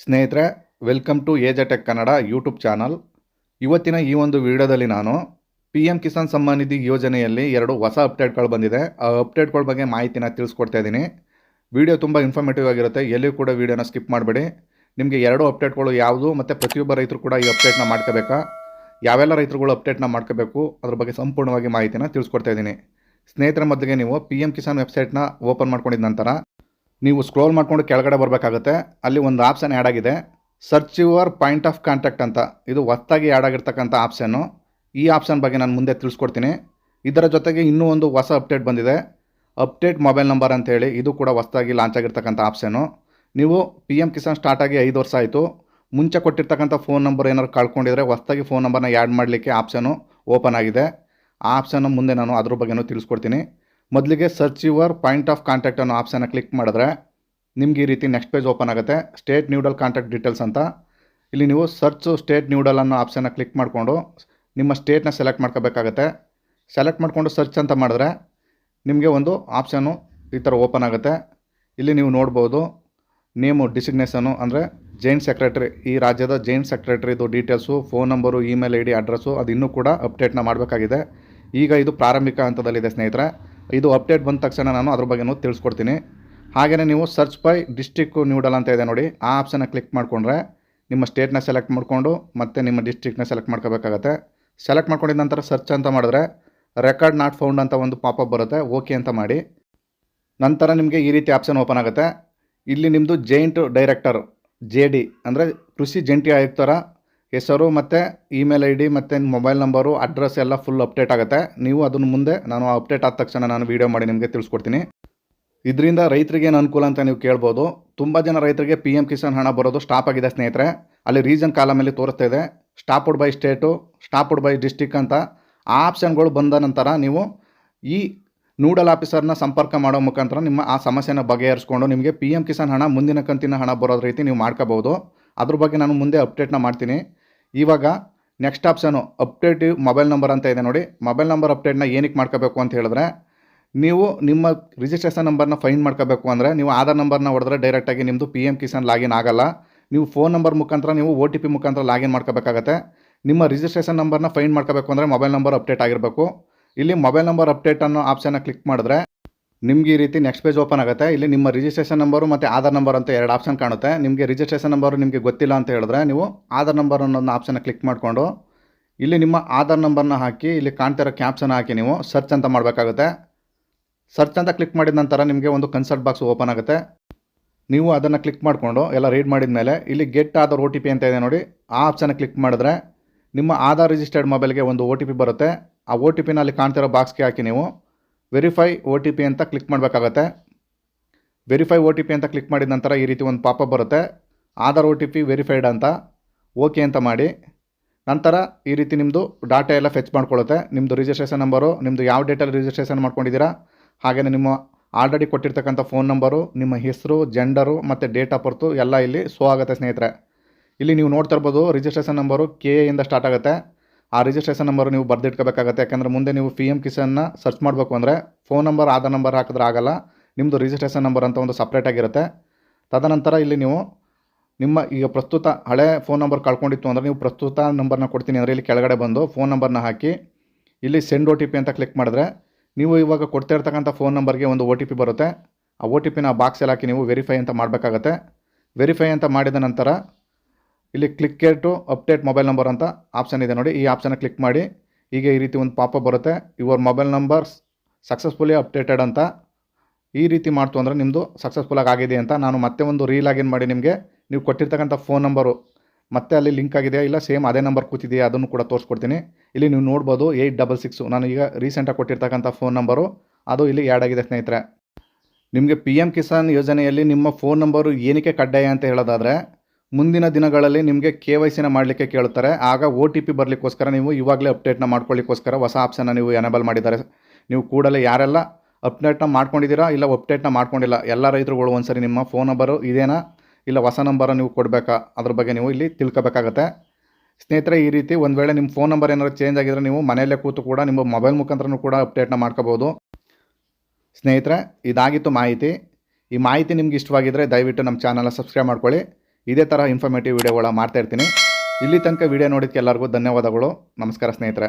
ಸ್ನೇಹಿತರೆ welcome to age tech Kannada YouTube channel ಇವತ್ತಿನ ಈ ಒಂದು ವಿಡಿಯೋದಲ್ಲಿ ನಾನು ಪಿ ಎಂ ಕಿಸಾನ್ ಸಮ್ಮಾನ್ ನಿಧಿ ಯೋಜನೆಯಲ್ಲಿ ಎರಡು ಹೊಸ ಅಪ್ಡೇಟ್ಗಳು ಬಂದಿದೆ. ಆ ಅಪ್ಡೇಟ್ಗಳ ಬಗ್ಗೆ ಮಾಹಿತಿನ ತಿಳಿಸ್ಕೊಡ್ತಾ ಇದ್ದೀನಿ. ವಿಡಿಯೋ ತುಂಬ ಇನ್ಫಾರ್ಮೇಟಿವ್ ಆಗಿರುತ್ತೆ. ಎಲ್ಲಿಯೂ ಕೂಡ ವಿಡಿಯೋನ ಸ್ಕಿಪ್ ಮಾಡಬೇಡಿ. ನಿಮಗೆ ಎರಡು ಅಪ್ಡೇಟ್ಗಳು ಯಾವುದು ಮತ್ತು ಪ್ರತಿಯೊಬ್ಬ ರೈತರು ಕೂಡ ಈ ಅಪ್ಡೇಟ್ನ ಮಾಡ್ಕೋಬೇಕಾ? ಯಾವೆಲ್ಲ ರೈತರುಗಳು ಅಪ್ಡೇಟ್ನ ಮಾಡ್ಕೋಬೇಕು? ಅದ್ರ ಬಗ್ಗೆ ಸಂಪೂರ್ಣವಾಗಿ ಮಾಹಿತಿನ ತಿಳಿಸ್ಕೊಡ್ತಾ ಇದ್ದೀನಿ. ಸ್ನೇಹಿತರ, ಮೊದಲಿಗೆ ನೀವು ಪಿ ಎಂ ಕಿಸಾನ್ ವೆಬ್ಸೈಟ್ನ ಓಪನ್ ಮಾಡ್ಕೊಂಡಿದ್ದ ನಂತರ ನೀವು ಸ್ಕ್ರೋಲ್ ಮಾಡಿಕೊಂಡು ಕೆಳಗಡೆ ಬರಬೇಕಾಗುತ್ತೆ. ಅಲ್ಲಿ ಒಂದು ಆಪ್ಷನ್ ಆ್ಯಡ್ ಆಗಿದೆ. Search your point of contact ಅಂತ. ಇದು ಹೊತ್ತಾಗಿ ಆ್ಯಡ್ ಆಗಿರ್ತಕ್ಕಂಥ ಆಪ್ಷನ್ನು ಈ ಆಪ್ಷನ್ ಬಗ್ಗೆ ನಾನು ಮುಂದೆ ತಿಳಿಸ್ಕೊಡ್ತೀನಿ. ಇದರ ಜೊತೆಗೆ ಇನ್ನೂ ಒಂದು ಹೊಸ ಅಪ್ಡೇಟ್ ಬಂದಿದೆ. ಅಪ್ಡೇಟ್ ಮೊಬೈಲ್ ನಂಬರ್ ಅಂತೇಳಿ ಇದು ಕೂಡ ಹೊಸದಾಗಿ ಲಾಂಚ್ ಆಗಿರ್ತಕ್ಕಂಥ ಆಪ್ಷನ್ನು ನೀವು ಪಿ ಎಂ ಕಿಸಾನ್ ಸ್ಟಾರ್ಟ್ ಆಗಿ ಐದು ವರ್ಷ ಆಯಿತು. ಮುಂಚೆ ಕೊಟ್ಟಿರ್ತಕ್ಕಂಥ ಫೋನ್ ನಂಬರ್ ಏನಾದ್ರು ಕಳ್ಕೊಂಡಿದ್ರೆ ಹೊಸದಾಗಿ ಫೋನ್ ನಂಬರ್ನ ಆ್ಯಡ್ ಮಾಡಲಿಕ್ಕೆ ಆಪ್ಷನು ಓಪನ್ ಆಗಿದೆ. ಆ ಆಪ್ಷನ್ನು ಮುಂದೆ ನಾನು ಅದ್ರ ಬಗ್ಗೆನೂ ತಿಳಿಸ್ಕೊಡ್ತೀನಿ. ಮೊದಲಿಗೆ search your point of contact ಅನ್ನೋ ಆಪ್ಷನ್ನ ಕ್ಲಿಕ್ ಮಾಡಿದ್ರೆ ನಿಮ್ಗೆ ಈ ರೀತಿ ನೆಕ್ಸ್ಟ್ ಪೇಜ್ ಓಪನ್ ಆಗುತ್ತೆ. ಸ್ಟೇಟ್ ನ್ಯೂಡಲ್ ಕಾಂಟ್ಯಾಕ್ಟ್ ಡೀಟೇಲ್ಸ್ ಅಂತ. ಇಲ್ಲಿ ನೀವು ಸರ್ಚ್ ಸ್ಟೇಟ್ ನ್ಯೂಡಲ್ ಅನ್ನೋ ಆಪ್ಷನ್ನ ಕ್ಲಿಕ್ ಮಾಡಿಕೊಂಡು ನಿಮ್ಮ ಸ್ಟೇಟ್ನ ಸೆಲೆಕ್ಟ್ ಮಾಡ್ಕೋಬೇಕಾಗತ್ತೆ. ಸೆಲೆಕ್ಟ್ ಮಾಡಿಕೊಂಡು ಸರ್ಚ್ ಅಂತ ಮಾಡಿದ್ರೆ ನಿಮಗೆ ಒಂದು ಆಪ್ಷನ್ನು ಈ ಥರ ಓಪನ್ ಆಗುತ್ತೆ. ಇಲ್ಲಿ ನೀವು ನೋಡ್ಬೋದು ನೇಮು ಡಿಸಿಗ್ನೇಷನು ಅಂದರೆ ಜೈನ್ ಸೆಕ್ರೆಟರಿ ಈ ರಾಜ್ಯದ joint ಸೆಕ್ರೆಟರಿದು details phone number email I D address ಅದು ಇನ್ನೂ ಕೂಡ ಅಪ್ಡೇಟ್ನ ಮಾಡಬೇಕಾಗಿದೆ. ಈಗ ಇದು ಪ್ರಾರಂಭಿಕ ಹಂತದಲ್ಲಿದೆ ಸ್ನೇಹಿತರೆ. ಇದು ಅಪ್ಡೇಟ್ ಬಂದ ತಕ್ಷಣ ನಾನು ಅದ್ರ ಬಗ್ಗೆನೂ ತಿಳಿಸ್ಕೊಡ್ತೀನಿ. ಹಾಗೆಯೇ ನೀವು ಸರ್ಚ್ ಬೈ ಡಿಸ್ಟಿಕ್ಕು ನ್ಯೂಡಲ್ ಅಂತ ಇದೆ ನೋಡಿ. ಆ ಆಪ್ಷನ್ನ ಕ್ಲಿಕ್ ಮಾಡಿಕೊಂಡ್ರೆ ನಿಮ್ಮ ಸ್ಟೇಟ್ನ ಸೆಲೆಕ್ಟ್ ಮಾಡಿಕೊಂಡು ಮತ್ತು ನಿಮ್ಮ ಡಿಸ್ಟ್ರಿಕ್ಟ್ನ ಸೆಲೆಕ್ಟ್ ಮಾಡ್ಕೋಬೇಕಾಗತ್ತೆ. ಸೆಲೆಕ್ಟ್ ಮಾಡ್ಕೊಂಡಿದ ನಂತರ ಸರ್ಚ್ ಅಂತ ಮಾಡಿದ್ರೆ ರೆಕಾರ್ಡ್ ನಾಟ್ ಫೌಂಡ್ ಅಂತ ಒಂದು ಪಾಪಪ್ ಬರುತ್ತೆ. ಓಕೆ ಅಂತ ಮಾಡಿ. ನಂತರ ನಿಮಗೆ ಈ ರೀತಿ ಆಪ್ಷನ್ ಓಪನ್ ಆಗುತ್ತೆ. ಇಲ್ಲಿ ನಿಮ್ಮದು ಜೈಂಟ್ ಡೈರೆಕ್ಟರ್ ಜೆ ಡಿ ಅಂದರೆ ಕೃಷಿ ಜಂಟಿ ಆಯುಕ್ತರ ಹೆಸರು ಮತ್ತು ಇಮೇಲ್ ಐ ಡಿ ಮತ್ತು ಮೊಬೈಲ್ ನಂಬರು ಅಡ್ರೆಸ್ ಎಲ್ಲ ಫುಲ್ ಅಪ್ಡೇಟ್ ಆಗುತ್ತೆ. ನೀವು ಅದನ್ನು ಮುಂದೆ ನಾನು ಅಪ್ಡೇಟ್ ಆದ ತಕ್ಷಣ ನಾನು ವೀಡಿಯೋ ಮಾಡಿ ನಿಮಗೆ ತಿಳಿಸ್ಕೊಡ್ತೀನಿ. ಇದರಿಂದ ರೈತರಿಗೆ ಏನು ಅನುಕೂಲ ಅಂತ ನೀವು ಕೇಳ್ಬೋದು. ತುಂಬ ಜನ ರೈತರಿಗೆ ಪಿ ಎಂ ಕಿಸಾನ್ ಹಣ ಬರೋದು ಸ್ಟಾಪ್ ಆಗಿದೆ ಸ್ನೇಹಿತರೆ. ಅಲ್ಲಿ ರೀಜನ್ ಕಾಲಮಲ್ಲಿ ತೋರಿಸ್ತಾ ಇದೆ. Stopped by state stopped by district ಅಂತ ಆ ಆಪ್ಷನ್ಗಳು ಬಂದ ನಂತರ ನೀವು ಈ ನೂಡಲ್ ಆಫೀಸರ್ನ ಸಂಪರ್ಕ ಮಾಡೋ ಮುಖಾಂತರ ನಿಮ್ಮ ಆ ಸಮಸ್ಯೆನ ಬಗೆಹರಿಸ್ಕೊಂಡು ನಿಮಗೆ ಪಿ ಎಂ ಕಿಸಾನ್ ಹಣ, ಮುಂದಿನ ಕಂತಿನ ಹಣ ಬರೋದ ರೀತಿ ನೀವು ಮಾಡ್ಕೋಬೋದು. ಅದ್ರ ಬಗ್ಗೆ ನಾನು ಮುಂದೆ ಅಪ್ಡೇಟ್ನ ಮಾಡ್ತೀನಿ. ಇವಾಗ next option update mobile number ಅಂತ ಇದೆ ನೋಡಿ. ಮೊಬೈಲ್ ನಂಬರ್ ಅಪ್ಡೇಟ್ನ ಏನಕ್ಕೆ ಮಾಡ್ಕೋಬೇಕು ಅಂತ ಹೇಳಿದ್ರೆ, ನೀವು ನಿಮ್ಮ ರಿಜಿಸ್ಟ್ರೇಷನ್ ನಂಬರ್ನ ಫೈಂಡ್ ಮಾಡ್ಕೋಬೇಕು ಅಂದರೆ, ನೀವು ಆಧಾರ್ ನಂಬರ್ನ ಹೊಡೆದ್ರೆ ಡೈರೆಕ್ಟಾಗಿ ನಿಮ್ಮದು ಪಿ ಎಂ ಕಿಸಾನ್ ಲಾಗಿನ್ ಆಗಲ್ಲ. ನೀವು ಫೋನ್ ನಂಬರ್ ಮುಖಾಂತರ ನೀವು ಒ ಟಿ ಪಿ ಮುಖಾಂತರ ಲಾಗಿನ್ ಮಾಡ್ಕೋಬೇಕಾಗತ್ತೆ. ನಿಮ್ಮ ರಿಜಿಸ್ಟ್ರೇಷನ್ ನಂಬರ್ನ ಫೈಂಡ್ ಮಾಡ್ಕೋಬೇಕು ಅಂದರೆ ಮೊಬೈಲ್ ನಂಬರ್ ಅಪ್ಡೇಟ್ ಆಗಿರಬೇಕು. ಇಲ್ಲಿ ಮೊಬೈಲ್ ನಂಬರ್ ಅಪ್ಡೇಟ್ ಅನ್ನೋ ಆಪ್ಷನ್ನ ಕ್ಲಿಕ್ ಮಾಡಿದ್ರೆ ನಿಮ್ಗೆ ಈ ರೀತಿ ನೆಕ್ಸ್ಟ್ ಪೇಜ್ ಓಪನ್ ಆಗುತ್ತೆ. ಇಲ್ಲಿ ನಿಮ್ಮ ರಿಜಿಸ್ಟ್ರೇಷನ್ ನಂಬರು ಮತ್ತು ಆಧಾರ್ ನಂಬರ್ ಅಂತ ಎರಡು ಆಪ್ಷನ್ ಕಾಣುತ್ತೆ. ನಿಮಗೆ ರಿಜಿಸ್ಟ್ರೇಷನ್ ನಂಬರು ನಿಮಗೆ ಗೊತ್ತಿಲ್ಲ ಅಂತ ಹೇಳಿದ್ರೆ ನೀವು ಆಧಾರ್ ನಂಬರ್ ಅನ್ನೋ ಆಪ್ಷನ್ನ ಕ್ಲಿಕ್ ಮಾಡಿಕೊಂಡು ಇಲ್ಲಿ ನಿಮ್ಮ ಆಧಾರ್ ನಂಬರ್ನ ಹಾಕಿ ಇಲ್ಲಿ ಕಾಣ್ತಿರೋ ಕ್ಯಾಪ್ಷನ್ ಹಾಕಿ ನೀವು ಸರ್ಚ್ ಅಂತ ಮಾಡಬೇಕಾಗುತ್ತೆ. ಸರ್ಚ್ ಅಂತ ಕ್ಲಿಕ್ ಮಾಡಿದ ನಂತರ ನಿಮಗೆ ಒಂದು ಕನ್ಸಲ್ಟ್ ಬಾಕ್ಸ್ ಓಪನ್ ಆಗುತ್ತೆ. ನೀವು ಅದನ್ನು ಕ್ಲಿಕ್ ಮಾಡಿಕೊಂಡು ಎಲ್ಲ ರೀಡ್ ಮಾಡಿದ ಮೇಲೆ ಇಲ್ಲಿ ಗೆಟ್ ಆಧಾರ್ ಪಿ ಅಂತ ಇದೆ ನೋಡಿ. ಆ ಆಪ್ಷನ್ನ ಕ್ಲಿಕ್ ಮಾಡಿದ್ರೆ ನಿಮ್ಮ ಆಧಾರ್ ರಿಜಿಸ್ಟರ್ಡ್ ಮೊಬೈಲ್ಗೆ ಒಂದು ಓ ಟಿ ಪಿ ಬರುತ್ತೆ. ಆ ಓ ಟಿ ಪಿನಲ್ಲಿ ಕಾಣ್ತಿರೋ ಬಾಕ್ಸ್ಗೆ ಹಾಕಿ ನೀವು ವೆರಿಫೈ ಒ ಟಿ ಪಿ ಅಂತ ಕ್ಲಿಕ್ ಮಾಡಬೇಕಾಗತ್ತೆ. ವೆರಿಫೈ ಒ ಟಿ ಪಿ ಅಂತ ಕ್ಲಿಕ್ ಮಾಡಿದ ನಂತರ ಈ ರೀತಿ ಒಂದು ಪಾಪ ಬರುತ್ತೆ. Aadhaar O T P verified ಅಂತ. ಓಕೆ ಅಂತ ಮಾಡಿ. ನಂತರ ಈ ರೀತಿ ನಿಮ್ಮದು ಡಾಟಾ ಎಲ್ಲ ಫೆಚ್ ಮಾಡ್ಕೊಳ್ಳುತ್ತೆ. ನಿಮ್ಮದು ರಿಜಿಸ್ಟ್ರೇಷನ್ ನಂಬರು ನಿಮ್ಮದು ಯಾವ ಡೇಟಲ್ಲಿ ರಿಜಿಸ್ಟ್ರೇಷನ್ ಮಾಡ್ಕೊಂಡಿದ್ದೀರಾ ಹಾಗೆಯೇ ನಿಮ್ಮ ಆಲ್ರೆಡಿ ಕೊಟ್ಟಿರ್ತಕ್ಕಂಥ ಫೋನ್ ನಂಬರು ನಿಮ್ಮ ಹೆಸರು ಜೆಂಡರು ಮತ್ತು ಡೇಟ್ ಆಫ್ ಬರ್ತು ಎಲ್ಲ ಇಲ್ಲಿ ಸೋ ಆಗುತ್ತೆ ಸ್ನೇಹಿತರೆ. ಇಲ್ಲಿ ನೀವು ನೋಡ್ತಾ ಇರ್ಬೋದು ರಿಜಿಸ್ಟ್ರೇಷನ್ ನಂಬರು ಕೆ ಇಂದ ಸ್ಟಾರ್ಟ್ ಆಗುತ್ತೆ. ಆ ರಿಜಿಸ್ಟ್ರೇಷನ್ ನಂಬರ್ ನೀವು ಬರೆದಿಟ್ಕೋಬೇಕಾಗತ್ತೆ ಯಾಕಂದರೆ ಮುಂದೆ ನೀವು ಪಿ ಎಂ ಕಿಸನ್ನ ಸರ್ಚ್ ಮಾಡಬೇಕು ಅಂದರೆ ಫೋನ್ ನಂಬರ್ ಆಧಾರ್ ನಂಬರ್ ಹಾಕಿದ್ರೆ ಆಗಲ್ಲ. ನಿಮ್ಮದು ರಿಜಿಸ್ಟ್ರೇಷನ್ ನಂಬರ್ ಅಂತ ಒಂದು ಸಪ್ರೇಟಾಗಿರುತ್ತೆ ತದನಂತರ ಇಲ್ಲಿ ನೀವು ನಿಮ್ಮ ಈಗ ಪ್ರಸ್ತುತ ಹಳೆ ಫೋನ್ ನಂಬರ್ ಕಳ್ಕೊಂಡಿತ್ತು ಅಂದರೆ ನೀವು ಪ್ರಸ್ತುತ ನಂಬರ್ನ ಕೊಡ್ತೀನಿ ಅಂದರೆ ಇಲ್ಲಿ ಕೆಳಗಡೆ ಬಂದು ಫೋನ್ ನಂಬರ್ನ ಹಾಕಿ ಇಲ್ಲಿ ಸೆಂಡ್ ಒ ಅಂತ ಕ್ಲಿಕ್ ಮಾಡಿದ್ರೆ ನೀವು ಇವಾಗ ಕೊಡ್ತಾ ಇರ್ತಕ್ಕಂಥ ಫೋನ್ ನಂಬರ್ಗೆ ಒಂದು ಒ ಬರುತ್ತೆ. ಆ ಒ ಟಿ ಪಿನ ಬಾಕ್ಸಲ್ಲಿ ಹಾಕಿ ನೀವು ವೆರಿಫೈ ಅಂತ ಮಾಡಬೇಕಾಗತ್ತೆ. ವೆರಿಫೈ ಅಂತ ಮಾಡಿದ ನಂತರ ಇಲ್ಲಿ click to update mobile number ಅಂತ ಆಪ್ಷನ್ ಇದೆ ನೋಡಿ. ಈ ಆಪ್ಷನ್ ಕ್ಲಿಕ್ ಮಾಡಿ. ಈಗ ಈ ರೀತಿ ಒಂದು ಪಾಪ ಬರುತ್ತೆ. Your mobile numbers successfully updated ಅಂತ. ಈ ರೀತಿ ಮಾಡ್ತು ಅಂದರೆ ನಿಮ್ಮದು ಸಕ್ಸಸ್ಫುಲ್ಲಾಗಿ ಆಗಿದೆ ಅಂತ. ನಾನು ಮತ್ತೆ ಒಂದು ರೀಲಾಗಿನ್ ಮಾಡಿ ನಿಮಗೆ. ನೀವು ಕೊಟ್ಟಿರ್ತಕ್ಕಂಥ ಫೋನ್ ನಂಬರು ಮತ್ತೆ ಅಲ್ಲಿ ಲಿಂಕ್ ಆಗಿದೆಯಾ ಇಲ್ಲ ಸೇಮ್ ಅದೇ ನಂಬರ್ ಕೂತಿದೆಯಾ ಅದನ್ನು ಕೂಡ ತೋರಿಸ್ಕೊಡ್ತೀನಿ. ಇಲ್ಲಿ ನೀವು ನೋಡ್ಬೋದು ಏಯ್ಟ್ ಡಬಲ್ ಸಿಕ್ಸು ನಾನು ಈಗ ರೀಸೆಂಟಾಗಿ ಕೊಟ್ಟಿರ್ತಕ್ಕಂಥ ಫೋನ್ ನಂಬರು ಅದು ಇಲ್ಲಿ ಆ್ಯಡ್ ಆಗಿದೆ ಸ್ನೇಹಿತರೆ. ನಿಮಗೆ ಪಿ ಎಂ ಕಿಸಾನ್ ಯೋಜನೆಯಲ್ಲಿ ನಿಮ್ಮ ಫೋನ್ ನಂಬರು ಏನಕ್ಕೆ ಕಡ್ಡಾಯ ಅಂತ ಹೇಳೋದಾದರೆ ಮುಂದಿನ ದಿನಗಳಲ್ಲಿ ನಿಮಗೆ ಕೆ ವೈ ಸಿನ ಮಾಡಲಿಕ್ಕೆ ಕೇಳುತ್ತಾರೆ. ಆಗ ಒ ಟಿ ಪಿ ಬರಲಿಕ್ಕೋಸ್ಕರ ನೀವು ಇವಾಗಲೇ ಅಪ್ಡೇಟ್ನ ಮಾಡ್ಕೊಳ್ಳಿಕ್ಕೋಸ್ಕರ ಹೊಸ ಆಪ್ಷನ್ನ ನೀವು ಎನೇಬಲ್ ಮಾಡಿದ್ದಾರೆ. ನೀವು ಕೂಡಲೇ ಯಾರೆಲ್ಲ ಅಪ್ಡೇಟ್ನ ಮಾಡ್ಕೊಂಡಿದ್ದೀರಾ ಇಲ್ಲ ಅಪ್ಡೇಟ್ನ ಮಾಡ್ಕೊಂಡಿಲ್ಲ, ಎಲ್ಲ ರೈತರುಗಳು ಒಂದ್ಸರಿ ನಿಮ್ಮ ಫೋನ್ ನಂಬರು ಇದೇನಾ ಇಲ್ಲ ಹೊಸ ನಂಬರ ನೀವು ಕೊಡಬೇಕಾ? ಅದ್ರ ಬಗ್ಗೆ ನೀವು ಇಲ್ಲಿ ತಿಳ್ಕೊಬೇಕಾಗತ್ತೆ. ಸ್ನೇಹಿತರೆ, ಈ ರೀತಿ ಒಂದು ವೇಳೆ ನಿಮ್ಮ ಫೋನ್ ನಂಬರ್ ಏನಾದರೂ ಚೇಂಜ್ ಆಗಿದ್ರೆ ನೀವು ಮನೆಯಲ್ಲೇ ಕೂತು ಕೂಡ ನಿಮ್ಮ ಮೊಬೈಲ್ ಮುಖಾಂತರನೂ ಕೂಡ ಅಪ್ಡೇಟ್ನ ಮಾಡ್ಕೋಬೋದು ಸ್ನೇಹಿತರೆ, ಇದಾಗಿತ್ತು ಮಾಹಿತಿ. ಈ ಮಾಹಿತಿ ನಿಮ್ಗೆ ಇಷ್ಟವಾಗಿದ್ದರೆ ದಯವಿಟ್ಟು ನಮ್ಮ ಚಾನಲ್ನ ಸಬ್ಸ್ಕ್ರೈಬ್ ಮಾಡ್ಕೊಳ್ಳಿ. ಇದೇ ಥರ ಇನ್ಫಾರ್ಮೇಟಿವ್ ವಿಡಿಯೋಗಳ ಮಾಡ್ತಾ ಇರ್ತೀನಿ. ಇಲ್ಲಿ ತನಕ ವಿಡಿಯೋ ನೋಡಿದ್ದಕ್ಕೆ ಎಲ್ಲರಿಗೂ ಧನ್ಯವಾದಗಳು. ನಮಸ್ಕಾರ ಸ್ನೇಹಿತರೆ.